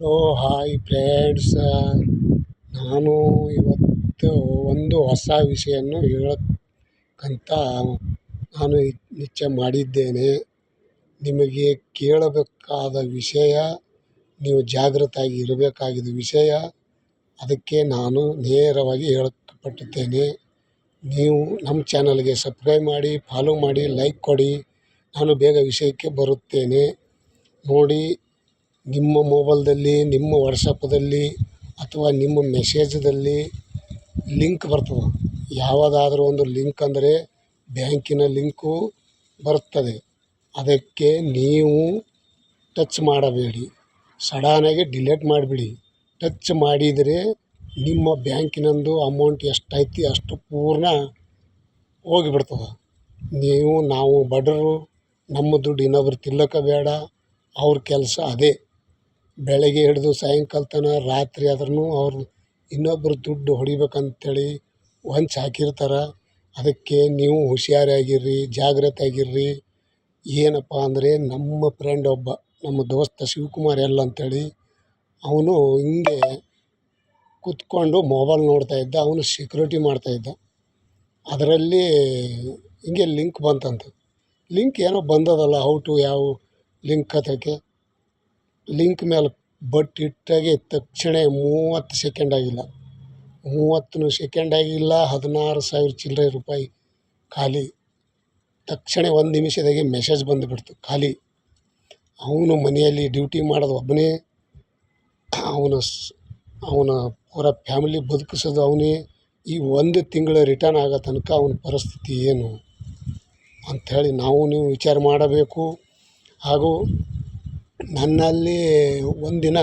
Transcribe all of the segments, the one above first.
Hello hi friends ನಾನು ಇವತ್ತು ಒಂದು ಹೊಸ ವಿಷಯವನ್ನು ಹೇಳಕ್ಕಂತ ನಾನು ನಿಶ್ಚಯ ಮಾಡಿದ್ದೇನೆ. ನಿಮಗೆ ಕೇಳಬೇಕಾದ ವಿಷಯ, ನೀವು ಜಾಗೃತಾಗಿ ಇರಬೇಕಾಗಿದ್ದ ವಿಷಯ, ಅದಕ್ಕೆ ನಾನು ನೇರವಾಗಿ ಹೇಳಲ್ಪಟ್ಟಿದ್ದೇನೆ ನೀವು ನಮ್ಮ ಚಾನಲ್ಗೆ ಸಬ್ಸ್ಕ್ರೈಬ್ ಮಾಡಿ ಫಾಲೋ ಮಾಡಿ ಲೈಕ್ ಕೊಡಿ. ನಾನು ಬೇಗ ವಿಷಯಕ್ಕೆ ಬರುತ್ತೇನೆ. ನೋಡಿ ನಿಮ್ಮ ಮೊಬೈಲ್ದಲ್ಲಿ ನಿಮ್ಮ ವಾಟ್ಸಪ್ದಲ್ಲಿ ಅಥವಾ ನಿಮ್ಮ ಮೆಸೇಜ್ದಲ್ಲಿ ಲಿಂಕ್ ಬರ್ತದೆ. ಯಾವುದಾದ್ರೂ ಒಂದು ಲಿಂಕ್ ಅಂದರೆ ಬ್ಯಾಂಕಿನ ಲಿಂಕು ಬರುತ್ತದೆ ಅದಕ್ಕೆ ನೀವು ಟಚ್ ಮಾಡಬೇಡಿ. ಸಡನ್ನಾಗಿ ಡಿಲೀಟ್ ಮಾಡಿಬಿಡಿ. ಟಚ್ ಮಾಡಿದರೆ ನಿಮ್ಮ ಬ್ಯಾಂಕಿನಂದು ಅಮೌಂಟ್ ಎಷ್ಟೈತಿ ಅಷ್ಟು ಪೂರ್ಣ ಹೋಗಿಬಿಡ್ತದೆ. ನೀವು ನಾವು ಬಡವರು, ನಮ್ಮ ದುಡ್ಡು ಇನ್ನೊಬ್ರು ತಿನ್ನೋಕೆ ಬೇಡ. ಅವ್ರ ಕೆಲಸ ಅದೇ. ಬೆಳಗ್ಗೆ ಹಿಡಿದು ಸಾಯಂಕಾಲ ತನಕ ರಾತ್ರಿ ಆದ್ರೂ ಅವ್ರು ಇನ್ನೊಬ್ರ ದುಡ್ಡು ಹೊಡಿಬೇಕಂತೇಳಿ ಹೊಂಚ್ ಹಾಕಿರ್ತಾರೆ. ಅದಕ್ಕೆ ನೀವು ಹುಷಾರಾಗಿರ್ರಿ ಆಗಿರ್ರಿ ಏನಪ್ಪ ಅಂದರೆ ನಮ್ಮ ಫ್ರೆಂಡ್ ಒಬ್ಬ, ನಮ್ಮ ದೋಸ್ತ ಶಿವಕುಮಾರ್ ಎಲ್ ಅಂತೇಳಿ, ಅವನು ಹಿಂಗೆ ಕೂತ್ಕೊಂಡು ಮೊಬೈಲ್ ನೋಡ್ತಾ ಇದ್ದ, ಅವನು ಸೆಕ್ಯೂರಿಟಿ ಮಾಡ್ತಾ ಇದ್ದ. ಅದರಲ್ಲಿ ಹಿಂಗೆ ಲಿಂಕ್ ಬಂತಂತ. ಲಿಂಕ್ ಏನೋ ಬಂದದಲ್ಲ ಹೌ ಟು ಯಾವ ಲಿಂಕ್ ಅದಕ್ಕೆ. ಲಿಂಕ್ ಮೇಲೆ ಬಟ್ ಇಟ್ಟಾಗೆ ತಕ್ಷಣ ಮೂವತ್ತು ಸೆಕೆಂಡ್ ಆಗಿಲ್ಲ. ಮೂವತ್ತು ಸೆಕೆಂಡ್ ಆಗಿಲ್ಲ, ಹದಿನಾರು ಸಾವಿರ ಚಿಲ್ಲರೆ ರೂಪಾಯಿ ಖಾಲಿ. ತಕ್ಷಣ ಒಂದು ನಿಮಿಷದಾಗೆ ಮೆಸೇಜ್ ಬಂದುಬಿಡ್ತು, ಖಾಲಿ. ಅವನು ಮನೆಯಲ್ಲಿ ಡ್ಯೂಟಿ ಮಾಡೋದು ಒಬ್ಬನೇ. ಅವನ ಅವನ ಪೂರ ಫ್ಯಾಮಿಲಿ ಬದುಕಿಸೋದು ಅವನೇ. ಈ ಒಂದು ತಿಂಗಳು ರಿಟರ್ನ್ ಆಗೋ ತನಕ ಅವನ ಪರಿಸ್ಥಿತಿ ಏನು? ಅಂಥೇಳಿ ನಾವು ನೀವು ವಿಚಾರ ಮಾಡಬೇಕು. ಹಾಗೂ ನನ್ನಲ್ಲಿ ಒಂದಿನ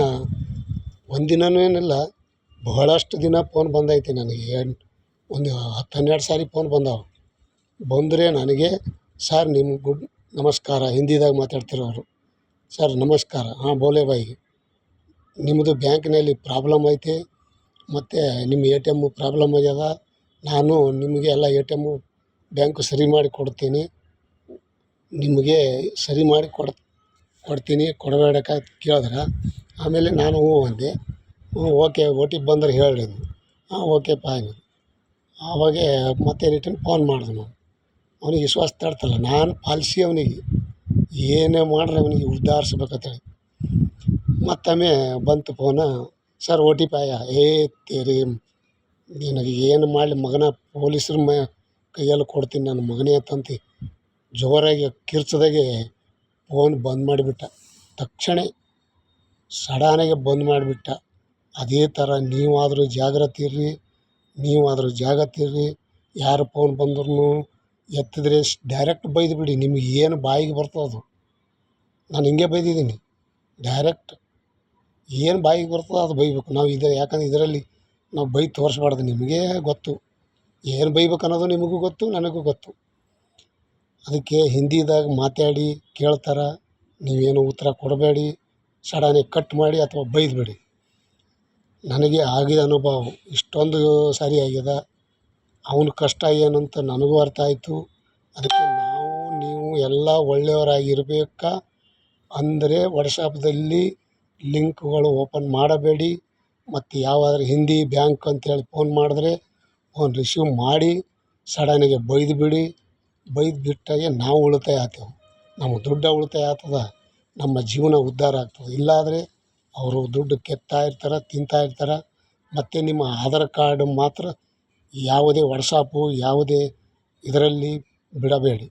ದಿನವೂ ಏನಿಲ್ಲ, ಬಹಳಷ್ಟು ದಿನ ಫೋನ್ ಬಂದೈತಿ ನನಗೆ. ಒಂದು ಹತ್ತು ಹನ್ನೆರಡು ಸಾರಿ ಫೋನ್ ಬಂದಾವೆ. ಬಂದರೆ ನನಗೆ, ಸರ್ ನಿಮ್ಮ ಗುಡ್, ನಮಸ್ಕಾರ. ಹಿಂದಿದಾಗ ಮಾತಾಡ್ತಿರೋರು. ಸರ್, ನಮಸ್ಕಾರ. ಹಾಂ, ಬೋಲೆ ಬಾಯಿ. ನಿಮ್ಮದು ಬ್ಯಾಂಕ್ನಲ್ಲಿ ಪ್ರಾಬ್ಲಮ್ ಐತೆ. ಮತ್ತು ನಿಮ್ಮ ಎ ಟಿ ಎಮ್ಮು ಪ್ರಾಬ್ಲಮ್ ಆಗ್ಯದ. ನಾನು ನಿಮಗೆ ಎಲ್ಲ ಎ ಟಿ ಎಮ್ಮು ಬ್ಯಾಂಕು ಸರಿ ಮಾಡಿ ಕೊಡ್ತೀನಿ. ನಿಮಗೆ ಸರಿ ಮಾಡಿ ಕೊಡ್ ಕೊಡ್ತೀನಿ, ಕೊಡಬೇಡಕ್ಕ ಕೇಳಿದ್ರ. ಆಮೇಲೆ ನಾನು ಹ್ಞೂ ಅಂದೆ ಹ್ಞೂ ಓಕೆ ಒ ಟಿ ಪಿ ಬಂದ್ರೆ ಹೇಳಿ ಅಂದರು ಹಾಂ ಓಕೆ ಫೈನ್ ಆವಾಗ ಮತ್ತೆ ರಿಟರ್ನ್ ಫೋನ್ ಮಾಡಿದೆ ನಾನು. ಅವ್ನಿಗೆ ವಿಶ್ವಾಸ ತಡ್ತಲ್ಲ, ನಾನು ಪಾಲಿಸಿ ಅವನಿಗೆ. ಏನೇ ಮಾಡ್ರೆ ಅವನಿಗೆ ಉದ್ಧಾರಿಸ್ಬೇಕಂತೇಳಿ ಮತ್ತೊಮ್ಮೆ ಬಂತು ಫೋನ ಸರ್ ಓ ಟಿ ಪಾಯ ಏ, ತೇರಿ, ನಿನಗೆ ಏನು ಮಾಡಲಿ, ಮಗನ ಪೊಲೀಸ್ರ ಮ, ಕೈಯಲ್ಲಿ ಕೊಡ್ತೀನಿ, ನನ್ನ ಮಗನೇ ಅಂತಂತ ಜೋರಾಗಿ ಕಿರ್ಚಿದಾಗೆ ಫೋನ್ ಬಂದ್ ಮಾಡಿಬಿಟ್ಟ. ತಕ್ಷಣ ಸಡನ್ನಾಗಿ ಬಂದ್ ಮಾಡಿಬಿಟ್ಟ. ಅದೇ ಥರ ನೀವಾದರೂ ಜಾಗ್ರತೆ ಇರ್ರಿ, ನೀವಾದರೂ ಜಾಗ್ರತೆ ಇರ್ರಿ. ಯಾರು ಫೋನ್ ಬಂದ್ರೂ ಎತ್ತಿದ್ರೆ ಡೈರೆಕ್ಟ್ ಬೈದು ಬಿಡಿ, ನಿಮ್ಗೆ ಏನು ಬಾಯಿಗೆ ಬರ್ತದೆ ಅದು. ನಾನು ಹಿಂಗೆ ಬೈದಿದ್ದೀನಿ. ಡೈರೆಕ್ಟ್ ಏನು ಬಾಯಿಗೆ ಬರ್ತದೆ ಅದು ಬೈಬೇಕು. ನಾವು ಇದು ಯಾಕಂದ್ರೆ ಇದರಲ್ಲಿ ನಾವು ಬೈ ತೋರಿಸ್ಬಾರ್ದು. ನಿಮಗೇ ಗೊತ್ತು. ಏನು ಬೈಬೇಕು ಅನ್ನೋದು ನಿಮಗೂ ಗೊತ್ತು, ನನಗೂ ಗೊತ್ತು. ಅದಕ್ಕೆ ಹಿಂದಿದಾಗ ಮಾತಾಡಿ ಕೇಳ್ತಾರೆ, ನೀವೇನು ಉತ್ತರ ಕೊಡಬೇಡಿ ಸಡನ್ನಾಗಿ ಕಟ್ ಮಾಡಿ ಅಥವಾ ಬೈದುಬಿಡಿ. ನನಗೆ ಆಗಿದ ಅನುಭವ ಇಷ್ಟೊಂದು ಸಾರಿ ಆಗಿದೆ ಅವ್ನ ಕಷ್ಟ ಏನಂತ ನನಗೂ ಅರ್ಥ ಆಯಿತು. ಅದಕ್ಕೆ ನಾವು, ನೀವು ಎಲ್ಲ ಒಳ್ಳೆಯವರಾಗಿರ್ಬೇಕಾ. ಅಂದರೆ ವಾಟ್ಸಾಪ್ದಲ್ಲಿ ಲಿಂಕ್ಗಳು ಓಪನ್ ಮಾಡಬೇಡಿ. ಮತ್ತು ಯಾವಾದರೂ ಹಿಂದಿ ಬ್ಯಾಂಕ್ ಅಂತೇಳಿ ಫೋನ್ ಮಾಡಿದ್ರೆ, ಫೋನ್ ರಿಸೀವ್ ಮಾಡಿ ಸಡನ್ನಾಗಿ ಬೈದು ಬಿಡಿ ಬೈದು ಬಿಟ್ಟಾಗೆ ನಾವು ಉಳಿತಾಯ ಆಗ್ತೇವೆ. ನಮ್ಮ ದುಡ್ಡು ಉಳಿತಾಯ ಆಗ್ತದೆ, ನಮ್ಮ ಜೀವನ ಉದ್ಧಾರ ಆಗ್ತದೆ. ಇಲ್ಲಾಂದರೆ ಅವರು ದುಡ್ಡು ಕೆತ್ತಾ ಇರ್ತಾರೆ, ತಿಂತಾ ಇರ್ತಾರೆ, ಮತ್ತು ನಿಮ್ಮ ಆಧಾರ್ ಕಾರ್ಡ್ ಮಾತ್ರ ಯಾವುದೇ ವಾಟ್ಸಾಪು ಯಾವುದೇ ಇದರಲ್ಲಿ ಬಿಡಬೇಡಿ.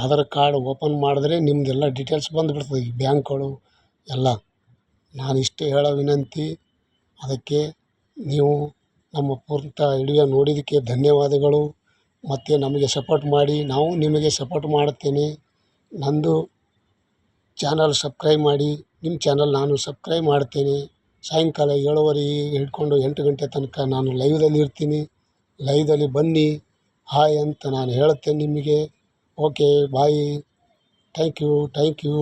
ಆಧಾರ್ ಕಾರ್ಡ್ ಓಪನ್ ಮಾಡಿದ್ರೆ ನಿಮ್ಮದೆಲ್ಲ ಡೀಟೇಲ್ಸ್ ಬಂದುಬಿಡ್ತದೆ, ಈ ಬ್ಯಾಂಕ್ಗಳು ಎಲ್ಲ. ನಾನು ಇಷ್ಟೇ ಹೇಳೋ ವಿನಂತಿ, ಅದಕ್ಕೆ ನೀವು ನಮ್ಮ ಪೂರ್ತ ವಿಡಿಯೋ ನೋಡಿದ್ದಕ್ಕೆ ಧನ್ಯವಾದಗಳು. ಮತ್ತು ನಮಗೆ ಸಪೋರ್ಟ್ ಮಾಡಿ, ನಾವು ನಿಮಗೆ ಸಪೋರ್ಟ್ ಮಾಡುತ್ತೇನೆ. ನನ್ನದು ಚಾನಲ್ ಸಬ್ಸ್ಕ್ರೈಬ್ ಮಾಡಿ ನಿಮ್ಮ ಚಾನಲ್ ನಾನು ಸಬ್ಸ್ಕ್ರೈಬ್ ಮಾಡ್ತೇನೆ. ಸಾಯಂಕಾಲ ಏಳುವರೆ ಹಿಡ್ಕೊಂಡು ಎಂಟು ಗಂಟೆ ತನಕ ನಾನು ಲೈವ್ದಲ್ಲಿ ಇರ್ತೀನಿ. ಲೈವ್ದಲ್ಲಿ ಬನ್ನಿ. ಹಾಯ್ ಅಂತ ನಾನು ಹೇಳುತ್ತೇನೆ ನಿಮಗೆ. Okay bye thank you thank you